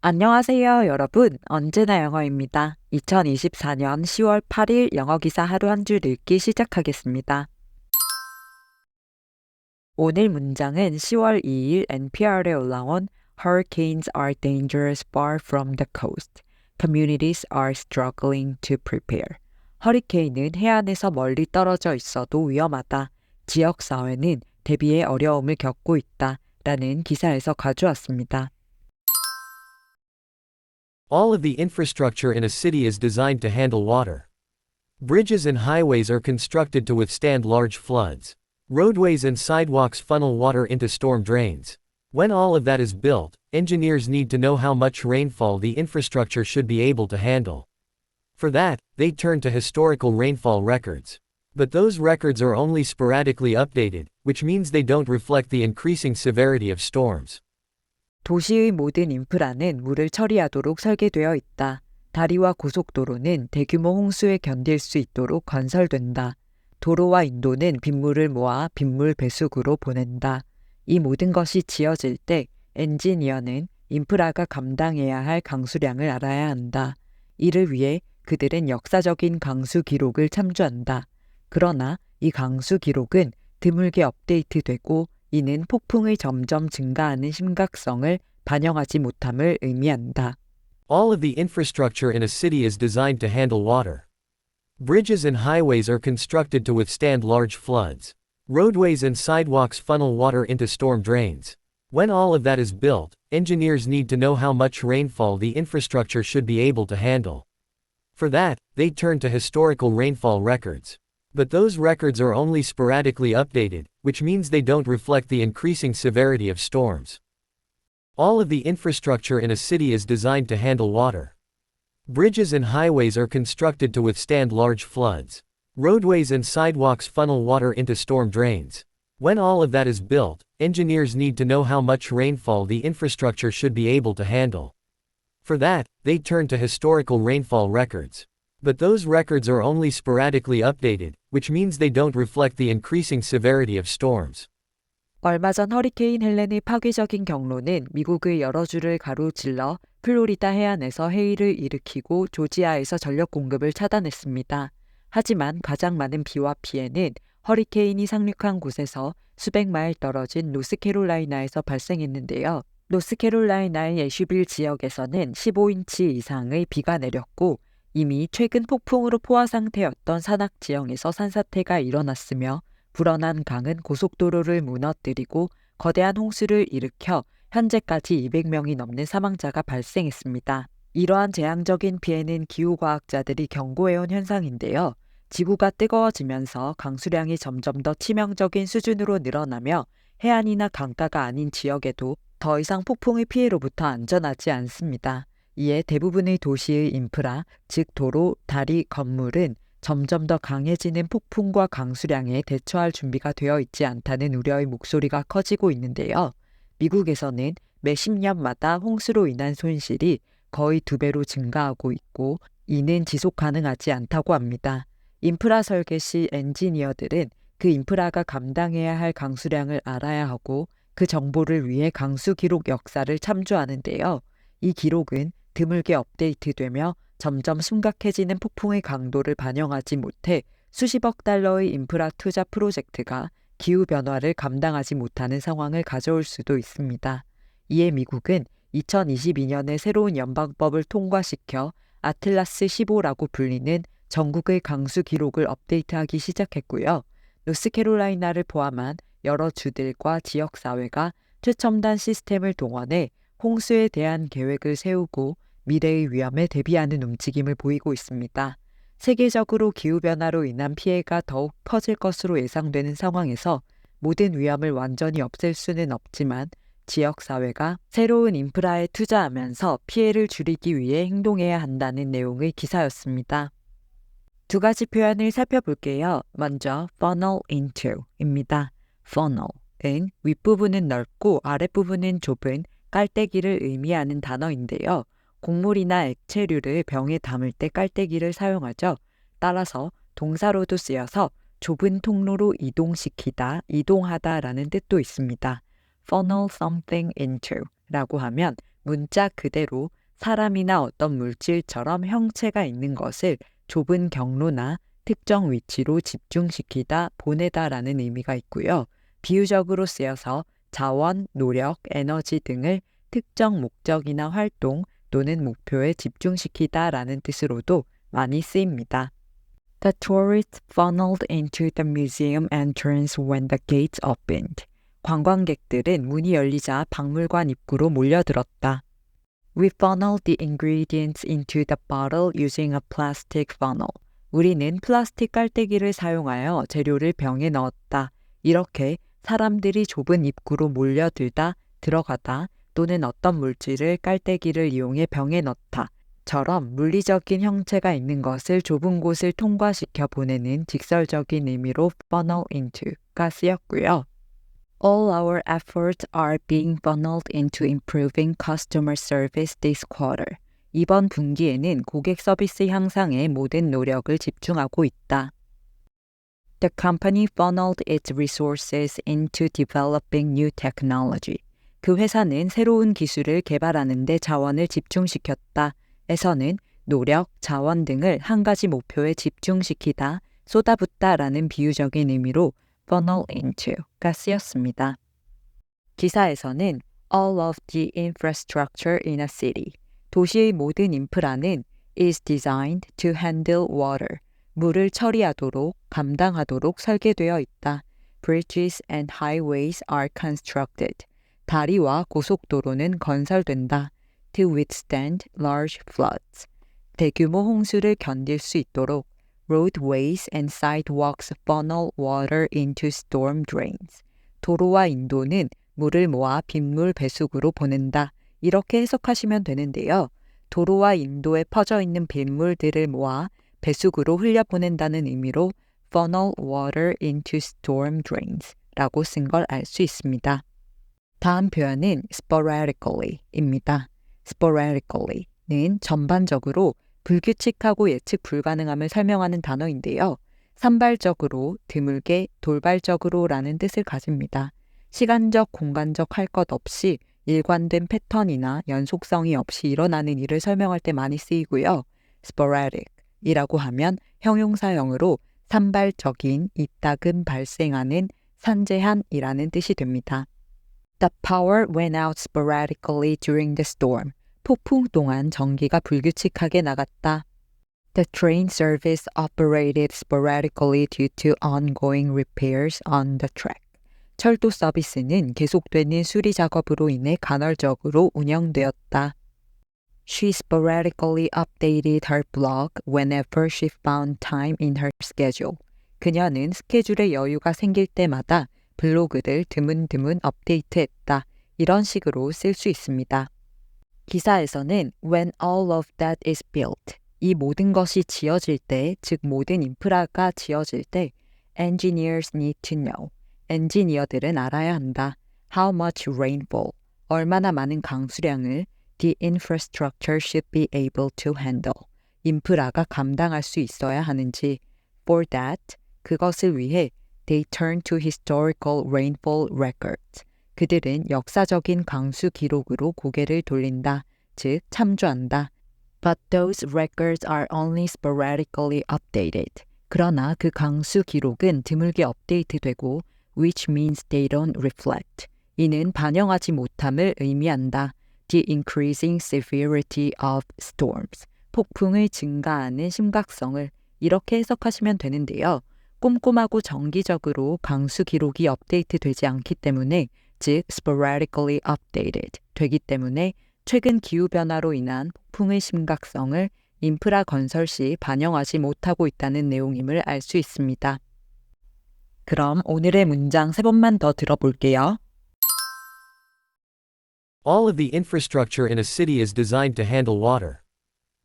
안녕하세요, 여러분. 언제나 영어입니다. 2024년 10월 8일 영어 기사 하루 한 줄 읽기 시작하겠습니다. 오늘 문장은 10월 2일 NPR에 올라온 Hurricanes are dangerous far from the coast. Communities are struggling to prepare. 허리케인은 해안에서 멀리 떨어져 있어도 위험하다. 지역 사회는 대비에 어려움을 겪고 있다. 라는 기사에서 가져왔습니다. All of the infrastructure in a city is designed to handle water. Bridges and highways are constructed to withstand large floods. Roadways and sidewalks funnel water into storm drains. When all of that is built, engineers need to know how much rainfall the infrastructure should be able to handle. For that, they turn to historical rainfall records. But those records are only sporadically updated, which means they don't reflect the increasing severity of storms. 도시의 모든 인프라는 물을 처리하도록 설계되어 있다. 다리와 고속도로는 대규모 홍수에 견딜 수 있도록 건설된다. 도로와 인도는 빗물을 모아 빗물 배수구로 보낸다. 이 모든 것이 지어질 때 엔지니어는 인프라가 감당해야 할 강수량을 알아야 한다. 이를 위해 그들은 역사적인 강수 기록을 참조한다. 그러나 이 강수 기록은 드물게 업데이트되고 이는 폭풍의 점점 증가하는 심각성을 반영하지 못함을 의미한다. All of the infrastructure in a city is designed to handle water. Bridges and highways are constructed to withstand large floods. Roadways and sidewalks funnel water into storm drains. When all of that is built, engineers need to know how much rainfall the infrastructure should be able to handle. For that, they turn to historical rainfall records. But those records are only sporadically updated, which means they don't reflect the increasing severity of storms. All of the infrastructure in a city is designed to handle water. Bridges and highways are constructed to withstand large floods. Roadways and sidewalks funnel water into storm drains. When all of that is built, engineers need to know how much rainfall the infrastructure should be able to handle. For that, they turn to historical rainfall records. But those records are only sporadically updated, which means they don't reflect the increasing severity of storms. 얼마 전 허리케인 헬렌의 파괴적인 경로는 미국의 여러 주를 가로질러 플로리다 해안에서 해일을 일으키고 조지아에서 전력 공급을 차단했습니다. 하지만 가장 많은 비와 피해는 허리케인이 상륙한 곳에서 수백 마일 떨어진 노스캐롤라이나에서 발생했는데요. 노스캐롤라이나의 애슈빌 지역에서는 15인치 이상의 비가 내렸고 이미 최근 폭풍으로 포화 상태였던 산악 지형에서 산사태가 일어났으며 불어난 강은 고속도로를 무너뜨리고 거대한 홍수를 일으켜 현재까지 200명이 넘는 사망자가 발생했습니다. 이러한 재앙적인 피해는 기후과학자들이 경고해온 현상인데요. 지구가 뜨거워지면서 강수량이 점점 더 치명적인 수준으로 늘어나며 해안이나 강가가 아닌 지역에도 더 이상 폭풍의 피해로부터 안전하지 않습니다. 이에 대부분의 도시의 인프라, 즉 도로, 다리, 건물은 점점 더 강해지는 폭풍과 강수량에 대처할 준비가 되어 있지 않다는 우려의 목소리가 커지고 있는데요. 미국에서는 매 10년마다 홍수로 인한 손실이 거의 두 배로 증가하고 있고 이는 지속 가능하지 않다고 합니다. 인프라 설계 시 엔지니어들은 그 인프라가 감당해야 할 강수량을 알아야 하고 그 정보를 위해 강수 기록 역사를 참조하는데요. 이 기록은 드물게 업데이트되며 점점 심각해지는 폭풍의 강도를 반영하지 못해 수십억 달러의 인프라 투자 프로젝트가 기후변화를 감당하지 못하는 상황을 가져올 수도 있습니다. 이에 미국은 2022년에 새로운 연방법을 통과시켜 아틀라스 15라고 불리는 전국의 강수 기록을 업데이트하기 시작했고요. 노스캐롤라이나를 포함한 여러 주들과 지역사회가 최첨단 시스템을 동원해 홍수에 대한 계획을 세우고 미래의 위험에 대비하는 움직임을 보이고 있습니다. 세계적으로 기후변화로 인한 피해가 더욱 커질 것으로 예상되는 상황에서 모든 위험을 완전히 없앨 수는 없지만 지역사회가 새로운 인프라에 투자하면서 피해를 줄이기 위해 행동해야 한다는 내용의 기사였습니다. 두 가지 표현을 살펴볼게요. 먼저 funnel into입니다. funnel은 윗부분은 넓고 아랫부분은 좁은 깔때기를 의미하는 단어인데요. 곡물이나 액체류를 병에 담을 때 깔때기를 사용하죠. 따라서 동사로도 쓰여서 좁은 통로로 이동시키다, 이동하다 라는 뜻도 있습니다. funnel something into 라고 하면 문자 그대로 사람이나 어떤 물질처럼 형체가 있는 것을 좁은 경로나 특정 위치로 집중시키다, 보내다라는 의미가 있고요. 비유적으로 쓰여서 자원, 노력, 에너지 등을 특정 목적이나 활동 또는 목표에 집중시키다 라는 뜻으로도 많이 쓰입니다. The tourists funneled into the museum entrance when the gates opened. 관광객들은 문이 열리자 박물관 입구로 몰려들었다. We funneled the ingredients into the bottle using a plastic funnel. 우리는 플라스틱 깔때기를 사용하여 재료를 병에 넣었다. 이렇게 사람들이 좁은 입구로 몰려들다, 들어가다 또는 어떤 물질을 깔때기를 이용해 병에 넣다. 처럼 물리적인 형체가 있는 것을 좁은 곳을 통과시켜 보내는 직설적인 의미로 funnel into가 쓰였고요. All our efforts are being funneled into improving customer service this quarter. 이번 분기에는 고객 서비스 향상에 모든 노력을 집중하고 있다. The company funneled its resources into developing new technology. 그 회사는 새로운 기술을 개발하는 데 자원을 집중시켰다. 에서는 노력, 자원 등을 한 가지 목표에 집중시키다, 쏟아붓다라는 비유적인 의미로 funnel into가 쓰였습니다. 기사에서는 all of the infrastructure in a city, 도시의 모든 인프라는 is designed to handle water, 물을 처리하도록, 감당하도록 설계되어 있다. Bridges and highways are constructed. 다리와 고속도로는 건설된다. To withstand large floods. 대규모 홍수를 견딜 수 있도록 roadways and sidewalks funnel water into storm drains. 도로와 인도는 물을 모아 빗물 배수구로 보낸다. 이렇게 해석하시면 되는데요. 도로와 인도에 퍼져 있는 빗물들을 모아 배수구로 흘려보낸다는 의미로 funnel water into storm drains 라고 쓴 걸 알 수 있습니다. 다음 표현은 sporadically 입니다. sporadically는 전반적으로 불규칙하고 예측 불가능함을 설명하는 단어인데요. 산발적으로, 드물게, 돌발적으로라는 뜻을 가집니다. 시간적, 공간적 할 것 없이 일관된 패턴이나 연속성이 없이 일어나는 일을 설명할 때 많이 쓰이고요. sporadic 이라고 하면 형용사형으로 산발적인, 이따금 발생하는, 산재한이라는 뜻이 됩니다. The power went out sporadically during the storm. 폭풍 동안 전기가 불규칙하게 나갔다. The train service operated sporadically due to ongoing repairs on the track. 철도 서비스는 계속되는 수리 작업으로 인해 간헐적으로 운영되었다. She sporadically updated her blog whenever she found time in her schedule. 그녀는 스케줄에 여유가 생길 때마다 블로그를 드문드문 업데이트했다. 이런 식으로 쓸 수 있습니다. 기사에서는 when all of that is built 이 모든 것이 지어질 때, 즉 모든 인프라가 지어질 때 engineers need to know 엔지니어들은 알아야 한다. how much rainfall 얼마나 많은 강수량을 the infrastructure should be able to handle 인프라가 감당할 수 있어야 하는지 for that 그것을 위해 they turn to historical rainfall records 그들은 역사적인 강수 기록으로 고개를 돌린다. 즉, 참조한다. But those records are only sporadically updated. 그러나 그 강수 기록은 드물게 업데이트되고 which means they don't reflect. 이는 반영하지 못함을 의미한다. The increasing severity of storms. 폭풍의 증가하는 심각성을 이렇게 해석하시면 되는데요. 꼼꼼하고 정기적으로 강수 기록이 업데이트되지 않기 때문에 즉 sporadically updated 되기 때문에 최근 기후 변화로 인한 폭풍의 심각성을 인프라 건설 시 반영하지 못하고 있다는 내용임을 알 수 있습니다. 그럼 오늘의 문장 세 번만 더 들어볼게요. All of the infrastructure in a city is designed to handle water.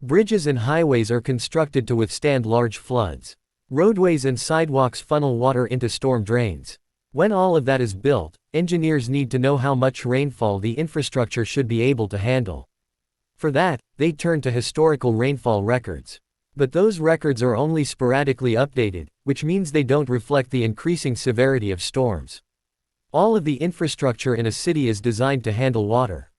Bridges and highways are constructed to withstand large floods. Roadways and sidewalks funnel water into storm drains. When all of that is built, engineers need to know how much rainfall the infrastructure should be able to handle. For that, they turn to historical rainfall records. But those records are only sporadically updated, which means they don't reflect the increasing severity of storms. All of the infrastructure in a city is designed to handle water.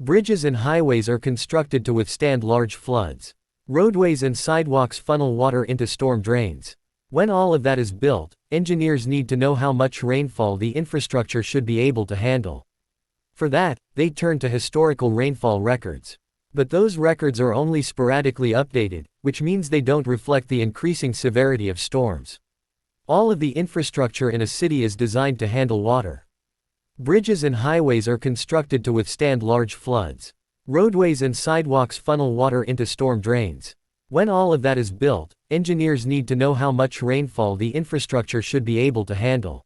Bridges and highways are constructed to withstand large floods. Roadways and sidewalks funnel water into storm drains. When all of that is built, engineers need to know how much rainfall the infrastructure should be able to handle. For that, they turn to historical rainfall records. But those records are only sporadically updated, which means they don't reflect the increasing severity of storms. All of the infrastructure in a city is designed to handle water. Bridges and highways are constructed to withstand large floods. Roadways and sidewalks funnel water into storm drains. When all of that is built, engineers need to know how much rainfall the infrastructure should be able to handle.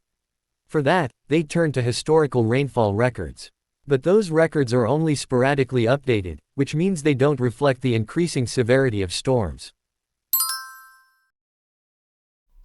For that, they turn to historical rainfall records. But those records are only sporadically updated, which means they don't reflect the increasing severity of storms.